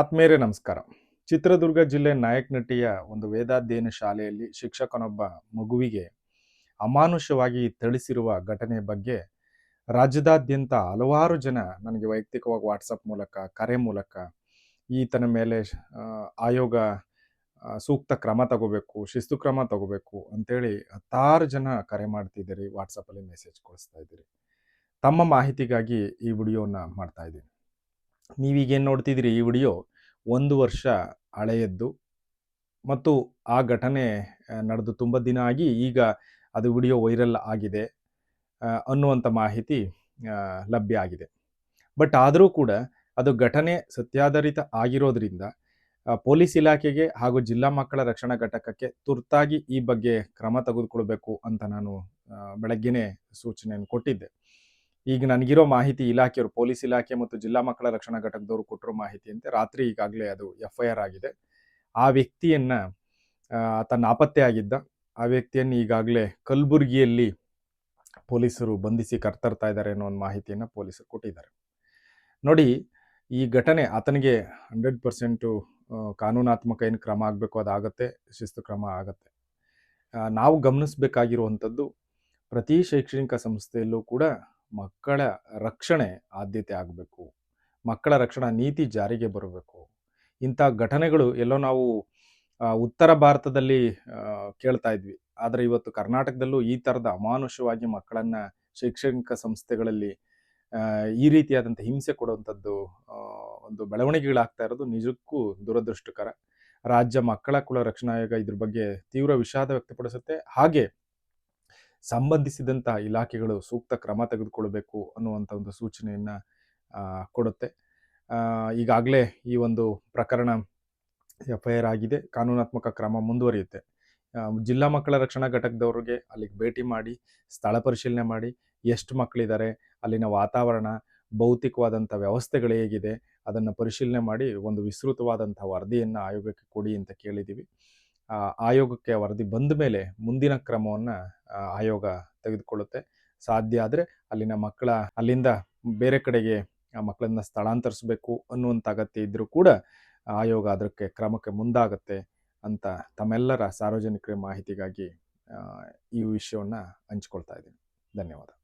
ಆತ್ಮೇರೆ ನಮಸ್ಕಾರ. ಚಿತ್ರದುರ್ಗ ಜಿಲ್ಲೆ ನಾಯಕನಟಿಯ ಒಂದು ವೇದಾಧ್ಯಯನ ಶಾಲೆಯಲ್ಲಿ ಶಿಕ್ಷಕನೊಬ್ಬ ಮಗುವಿಗೆ ಅಮಾನುಷವಾಗಿ ಥಳಿಸಿರುವ ಘಟನೆ ಬಗ್ಗೆ ರಾಜ್ಯದಾದ್ಯಂತ ಹಲವಾರು ಜನ ನನಗೆ ವೈಯಕ್ತಿಕವಾಗಿ ವಾಟ್ಸಪ್ ಮೂಲಕ, ಕರೆ ಮೂಲಕ ಈತನ ಮೇಲೆ ಆಯೋಗ ಸೂಕ್ತ ಕ್ರಮ ತಗೋಬೇಕು, ಶಿಸ್ತು ಕ್ರಮ ತಗೋಬೇಕು ಅಂತೇಳಿ ಹತ್ತಾರು ಜನ ಕರೆ ಮಾಡ್ತಿದ್ದೀರಿ ವಾಟ್ಸಪ್ಪಲ್ಲಿ ಮೆಸೇಜ್ ಕಳಿಸ್ತಾ ಇದ್ದೀರಿ. ತಮ್ಮ ಮಾಹಿತಿಗಾಗಿ ಈ ವಿಡಿಯೋನ ಮಾಡ್ತಾ ಇದ್ದೀನಿ. ನೀವೀಗೇನು ನೋಡ್ತಿದ್ದೀರಿ ಈ ವಿಡಿಯೋ? ಒಂದು ವರ್ಷ ಹಳೆಯದ್ದು. ಮತ್ತು ಆ ಘಟನೆ ನಡೆದು ತುಂಬ ದಿನ ಆಗಿ ಈಗ ಅದು ವಿಡಿಯೋ ವೈರಲ್ ಆಗಿದೆ. ಅನ್ನುವಂಥ ಮಾಹಿತಿ ಲಭ್ಯ ಆಗಿದೆ. ಬಟ್ ಆದರೂ ಕೂಡ ಅದು ಘಟನೆ ಸತ್ಯಾಧಾರಿತ ಆಗಿರೋದ್ರಿಂದ ಪೊಲೀಸ್ ಇಲಾಖೆಗೆ ಹಾಗೂ ಜಿಲ್ಲಾ ಮಕ್ಕಳ ರಕ್ಷಣಾ ಘಟಕಕ್ಕೆ ತುರ್ತಾಗಿ ಈ ಬಗ್ಗೆ ಕ್ರಮ ತೆಗೆದುಕೊಳ್ಬೇಕು ಅಂತ ನಾನು ಬೆಳಗ್ಗೆನೇ ಸೂಚನೆಯನ್ನು ಕೊಟ್ಟಿದ್ದೆ. ಈಗ ನನಗಿರೋ ಮಾಹಿತಿ ಇಲಾಖೆಯವರು, ಪೊಲೀಸ್ ಇಲಾಖೆ ಮತ್ತು ಜಿಲ್ಲಾ ಮಕ್ಕಳ ರಕ್ಷಣಾ ಘಟಕದವರು ಕೊಟ್ಟಿರೋ ಮಾಹಿತಿಯಂತೆ ರಾತ್ರಿ ಈಗಾಗಲೇ ಅದು ಎಫ್ ಐ ಆರ್ ಆಗಿದೆ. ಆ ವ್ಯಕ್ತಿಯನ್ನ ತನ್ನ ಆಪತ್ತೆ ಆಗಿದ್ದ, ಆ ವ್ಯಕ್ತಿಯನ್ನು ಈಗಾಗಲೇ ಕಲಬುರಗಿಯಲ್ಲಿ ಪೊಲೀಸರು ಬಂಧಿಸಿ ಕರ್ತರ್ತಾ ಇದ್ದಾರೆ ಅನ್ನೋ ಒಂದು ಮಾಹಿತಿಯನ್ನು ಪೊಲೀಸರು ಕೊಟ್ಟಿದ್ದಾರೆ. ನೋಡಿ, ಈ ಘಟನೆ ಆತನಿಗೆ ಹಂಡ್ರೆಡ್ ಪರ್ಸೆಂಟು ಕಾನೂನಾತ್ಮಕ ಏನು ಕ್ರಮ ಆಗಬೇಕು ಅದಾಗತ್ತೆ, ಶಿಸ್ತು ಕ್ರಮ ಆಗತ್ತೆ. ನಾವು ಗಮನಿಸಬೇಕಾಗಿರುವಂಥದ್ದು ಪ್ರತಿ ಶೈಕ್ಷಣಿಕ ಸಂಸ್ಥೆಯಲ್ಲೂ ಕೂಡ ಮಕ್ಕಳ ರಕ್ಷಣೆ ಆದ್ಯತೆ ಆಗಬೇಕು. ಮಕ್ಕಳ ರಕ್ಷಣಾ ನೀತಿ ಜಾರಿಗೆ ಬರಬೇಕು. ಇಂಥ ಘಟನೆಗಳು ಎಲ್ಲೋ ನಾವು ಉತ್ತರ ಭಾರತದಲ್ಲಿ ಕೇಳ್ತಾ ಇದ್ವಿ. ಆದರೆ ಇವತ್ತು ಕರ್ನಾಟಕದಲ್ಲೂ ಈ ಥರದ ಅಮಾನುಷವಾಗಿ ಮಕ್ಕಳನ್ನ ಶೈಕ್ಷಣಿಕ ಸಂಸ್ಥೆಗಳಲ್ಲಿ ಈ ರೀತಿಯಾದಂಥ ಹಿಂಸೆ ಕೊಡುವಂಥದ್ದು ಒಂದು ಬೆಳವಣಿಗೆಗಳಾಗ್ತಾ ಇರೋದು ನಿಜಕ್ಕೂ ದುರದೃಷ್ಟಕರ. ರಾಜ್ಯ ಮಕ್ಕಳ ಕುಲ ರಕ್ಷಣಾ ಆಯೋಗ ಇದ್ರ ಬಗ್ಗೆ ತೀವ್ರ ವಿಷಾದ ವ್ಯಕ್ತಪಡಿಸುತ್ತೆ. ಹಾಗೆ ಸಂಬಂಧಿಸಿದಂತಹ ಇಲಾಖೆಗಳು ಸೂಕ್ತ ಕ್ರಮ ತೆಗೆದುಕೊಳ್ಬೇಕು ಅನ್ನುವಂಥ ಒಂದು ಸೂಚನೆಯನ್ನು ಕೊಡುತ್ತೆ. ಈಗಾಗಲೇ ಈ ಒಂದು ಪ್ರಕರಣ ಎಫ್ ಆಗಿದೆ. ಕಾನೂನಾತ್ಮಕ ಕ್ರಮ ಮುಂದುವರಿಯುತ್ತೆ. ಜಿಲ್ಲಾ ಮಕ್ಕಳ ರಕ್ಷಣಾ ಘಟಕದವ್ರಿಗೆ ಅಲ್ಲಿಗೆ ಭೇಟಿ ಮಾಡಿ, ಸ್ಥಳ ಪರಿಶೀಲನೆ ಮಾಡಿ, ಎಷ್ಟು ಮಕ್ಕಳಿದ್ದಾರೆ ಅಲ್ಲಿನ ವಾತಾವರಣ, ಭೌತಿಕವಾದಂಥ ವ್ಯವಸ್ಥೆಗಳು ಹೇಗಿದೆ, ಅದನ್ನು ಪರಿಶೀಲನೆ ಮಾಡಿ ಒಂದು ವಿಸ್ತೃತವಾದಂಥ ವರದಿಯನ್ನು ಆಯೋಗಕ್ಕೆ ಕೊಡಿ ಅಂತ ಕೇಳಿದ್ದೀವಿ ಆಯೋಗಕ್ಕೆ ವರದಿ ಬಂದ ಮೇಲೆ ಮುಂದಿನ ಕ್ರಮವನ್ನು ಆಯೋಗ ತೆಗೆದುಕೊಳ್ಳುತ್ತೆ. ಸಾಧ್ಯ ಆದರೆ ಅಲ್ಲಿನ ಮಕ್ಕಳ, ಅಲ್ಲಿಂದ ಬೇರೆ ಕಡೆಗೆ ಆ ಮಕ್ಕಳನ್ನ ಸ್ಥಳಾಂತರಿಸಬೇಕು ಅನ್ನುವಂಥ ಅಗತ್ಯ ಇದ್ದರೂ ಕೂಡ ಆಯೋಗ ಅದಕ್ಕೆ ಕ್ರಮಕ್ಕೆ ಮುಂದಾಗತ್ತೆ ಅಂತ ತಮ್ಮೆಲ್ಲರ ಸಾರ್ವಜನಿಕರ ಮಾಹಿತಿಗಾಗಿ ಈ ವಿಷಯವನ್ನು ಹಂಚ್ಕೊಳ್ತಾ ಇದ್ದೀನಿ. ಧನ್ಯವಾದ.